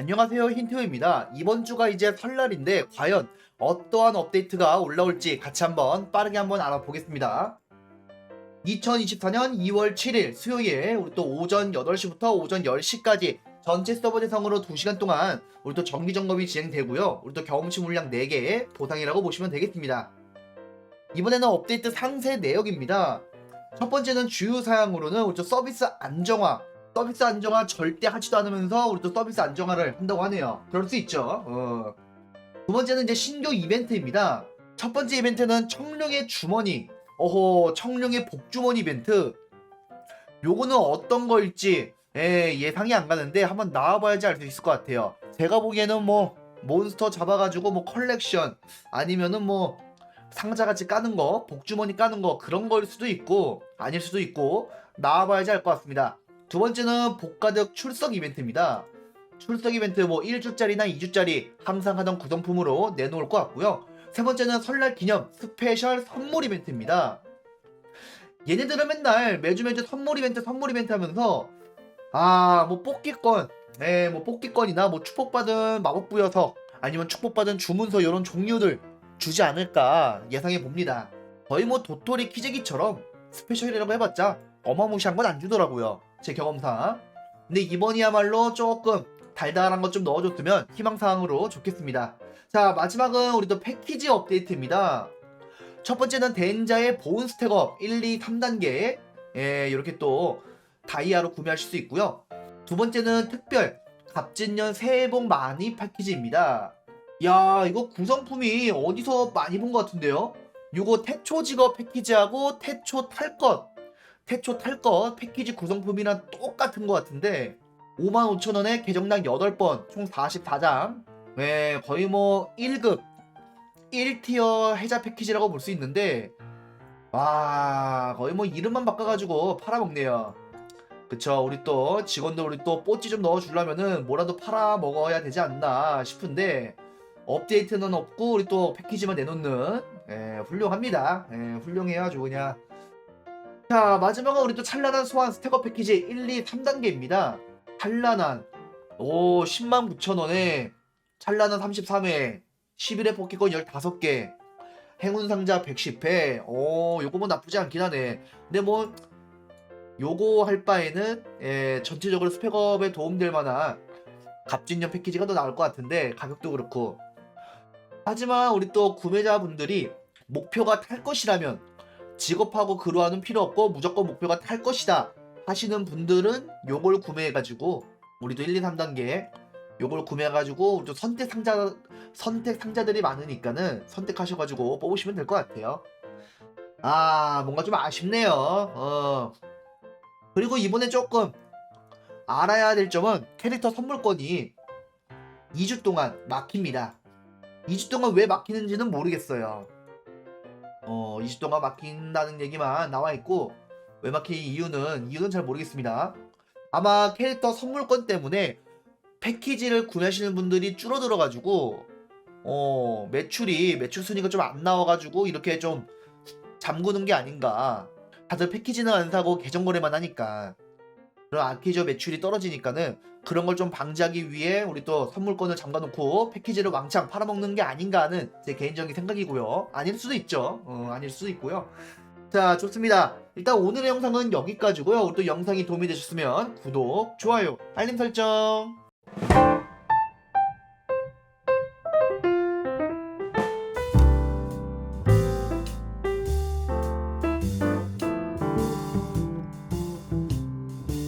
안녕하세요 힌트입니다. 이번 주가 이제 설날인데 과연 어떠한 업데이트가 올라올지 같이 한번 빠르게 한번 알아보겠습니다. 2024년 2월 7일 수요일 우리 또 오전 8시부터 오전 10시까지 전체 서버 대상으로 2시간 동안 우리 또 정기 점검이 진행되고요. 우리 또 경험치 물량 4개 보상이라고 보시면 되겠습니다. 이번에는 업데이트 상세 내역입니다. 첫 번째는 주요 사항으로는 우리 또 서비스 안정화 서비스 안정화 절대 하지도 않으면서 우리 또 서비스 안정화를 한다고 하네요. 그럴 수 있죠. 어. 두 번째는 이제 신규 이벤트입니다. 첫 번째 이벤트는 청룡의 주머니. 어호, 청룡의 복주머니 이벤트. 요거는 어떤 거일지 예, 예상이 안 가는데 한번 나와봐야지 알 수 있을 것 같아요. 제가 보기에는 뭐 몬스터 잡아가지고 뭐 컬렉션 아니면은 뭐 상자같이 까는 거, 복주머니 까는 거 그런 거일 수도 있고 아닐 수도 있고 나와봐야지 알 것 같습니다. 두 번째는 복가득 출석 이벤트입니다. 출석 이벤트 뭐 1주짜리나 2주짜리 항상 하던 구성품으로 내놓을 것 같고요. 세 번째는 설날 기념 스페셜 선물 이벤트입니다. 얘네들은 맨날 매주 매주 선물 이벤트 선물 이벤트 하면서 아 뭐 뽑기권 에뭐 뽑기권이나 뭐 축복받은 마법 부여서 아니면 축복받은 주문서 이런 종류들 주지 않을까 예상해 봅니다. 거의 뭐 도토리 키재기처럼 스페셜이라고 해봤자 어마무시한 건 안 주더라고요. 제 경험상. 근데 이번이야말로 조금 달달한 것 좀 넣어줬으면 희망사항으로 좋겠습니다. 자, 마지막은 우리도 패키지 업데이트입니다. 첫 번째는 덴자의 보온 스택업 1, 2, 3단계. 예, 이렇게 또 다이아로 구매하실 수 있고요. 두 번째는 특별 갑진년 새해 복 많이 패키지입니다. 야, 이거 구성품이 어디서 많이 본 것 같은데요? 요거 태초 직업 패키지하고 태초 탈것 태초 탈 것 패키지 구성품이랑 똑같은 것 같은데 55,000원에 계정당 8번 총 44장. 네 거의 뭐 1급 1티어 해자 패키지라고 볼 수 있는데 와 거의 뭐 이름만 바꿔가지고 팔아먹네요. 그쵸 우리 또 직원들 우리 또 뽀찌 좀 넣어주려면은 뭐라도 팔아먹어야 되지 않나 싶은데 업데이트는 없고 우리 또 패키지만 내놓는 예, 훌륭합니다. 예, 훌륭해요 아주 그냥 자 마지막은 우리 또 찬란한 소환 스태거 패키지 1, 2, 3단계입니다. 찬란한. 오 10만 9천 원에 찬란한 33회 11회 뽑기권 15개 행운 상자 110회. 오 요거 뭐 나쁘지 않긴 하네. 근데 뭐 요거 할 바에는 예, 전체적으로 스펙업에 도움될 만한 갑진년 패키지가 더 나을 것 같은데 가격도 그렇고. 하지만 우리 또 구매자분들이 목표가 탈 것이라면 직업하고 그로하는 필요 없고 무조건 목표가 탈 것이다 하시는 분들은 요걸 구매해가지고 우리도 1, 2, 3단계 요걸 구매해가지고 또 선택 상자 선택 상자들이 많으니까는 선택하셔가지고 뽑으시면 될 것 같아요. 아 뭔가 좀 아쉽네요. 어 그리고 이번에 조금 알아야 될 점은 캐릭터 선물권이 2주 동안 막힙니다. 2주 동안 왜 막히는지는 모르겠어요. 어, 2주 동안 막힌다는 얘기만 나와 있고 왜 막힌 이유는 이유는 잘 모르겠습니다. 아마 캐릭터 선물권 때문에 패키지를 구매하시는 분들이 줄어들어 가지고 어, 매출이 매출 순위가 좀 안 나와 가지고 이렇게 좀 잠그는 게 아닌가. 다들 패키지는 안 사고 계정 거래만 하니까. 그런 아키저 매출이 떨어지니까는 그런 걸 좀 방지하기 위해 우리 또 선물권을 잠가놓고 패키지를 왕창 팔아먹는 게 아닌가 하는 제 개인적인 생각이고요. 아닐 수도 있죠. 어, 아닐 수도 있고요. 자, 좋습니다. 일단 오늘의 영상은 여기까지고요. 우리 또 영상이 도움이 되셨으면 구독, 좋아요, 알림 설정.